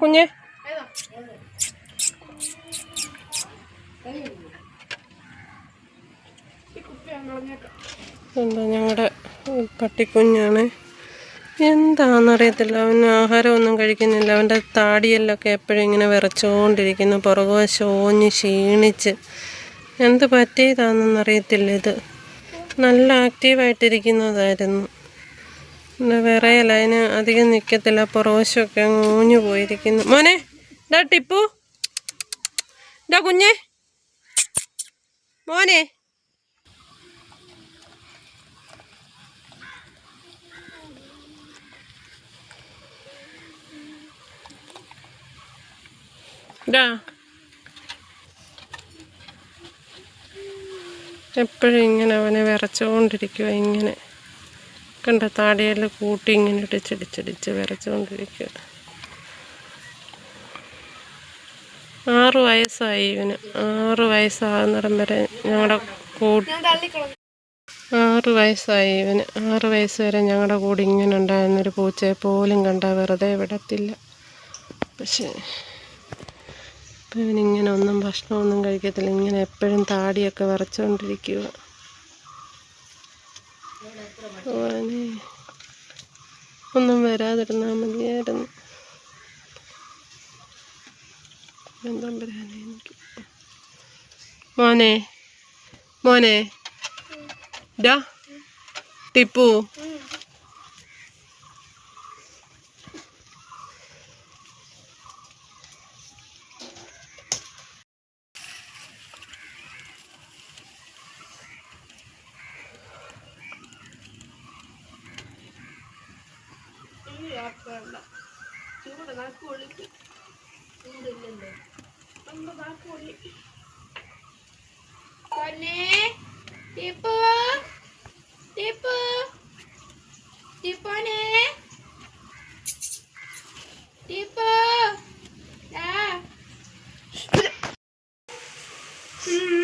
കുഞ്ഞെ. എന്താ ഞങ്ങളുടെ പട്ടിക്കുഞ്ഞാണ്? എന്താണെന്നറിയത്തില്ല അവന് ആഹാരമൊന്നും കഴിക്കുന്നില്ല. അവന്റെ താടിയെല്ലൊക്കെ എപ്പോഴും ഇങ്ങനെ വിറച്ചുകൊണ്ടിരിക്കുന്നു പുറകുവശോഞ്ഞ് ക്ഷീണിച്ച്. എന്ത് പറ്റിയതാണെന്നറിയത്തില്ല ഇത്. നല്ല ആക്റ്റീവായിട്ടിരിക്കുന്നതായിരുന്നു പിന്നെ വേറെ അതിന് അധികം നിൽക്കത്തില്ല പുറവശമൊക്കെ ഊഞ്ഞു പോയിരിക്കുന്നു. മോനെ ഡാ ടിപ്പു. ഡാ കുഞ്ഞെ. മോനെ. എപ്പോഴും ഇങ്ങനെ അവനെ വിറച്ചുകൊണ്ടിരിക്കുക ഇങ്ങനെ. കണ്ട താടിയെല്ലാം കൂട്ടി ഇങ്ങനെ ഇടിച്ചിടിച്ചിടിച്ച് വരച്ചുകൊണ്ടിരിക്കുക ആറ് വയസ്സായി ഇവന്. ആറ് വയസ്സാകുന്നിടം വരെ ഞങ്ങളുടെ കൂട്ടി ആറ് വയസ്സായി ഇവന്. ആറ് വയസ്സ് വരെ ഞങ്ങളുടെ കൂടെ ഇങ്ങനെ ഉണ്ടായിരുന്നൊരു പൂച്ചയെ പോലും കണ്ടാൽ വെറുതെ വിടത്തില്ല. പക്ഷേ ഇപ്പം ഇവനിങ്ങനെ ഒന്നും ഭക്ഷണമൊന്നും കഴിക്കത്തില്ല. ഇങ്ങനെ എപ്പോഴും താടിയൊക്കെ വിറച്ചുകൊണ്ടിരിക്കുക ഭഗവാനേ, ഒന്നും വരാതിരുന്നാൽ മതിയായിരുന്നു. എന്താ പറയാനേ എനിക്ക്? മോനെ മോനെ. ഡാ ടിപ്പു. ചൂടാക്കണ്ട ചൂട് നാക്ക് ഒളിക്കും. ചൂടില്ലല്ലോ. നമ്മുടെ നാക്ക് ഒളി പൊന്നെ ടിപ്പു ടിപ്പു ടിപ്പോനെ. ടിപ്പു ആ Hmm.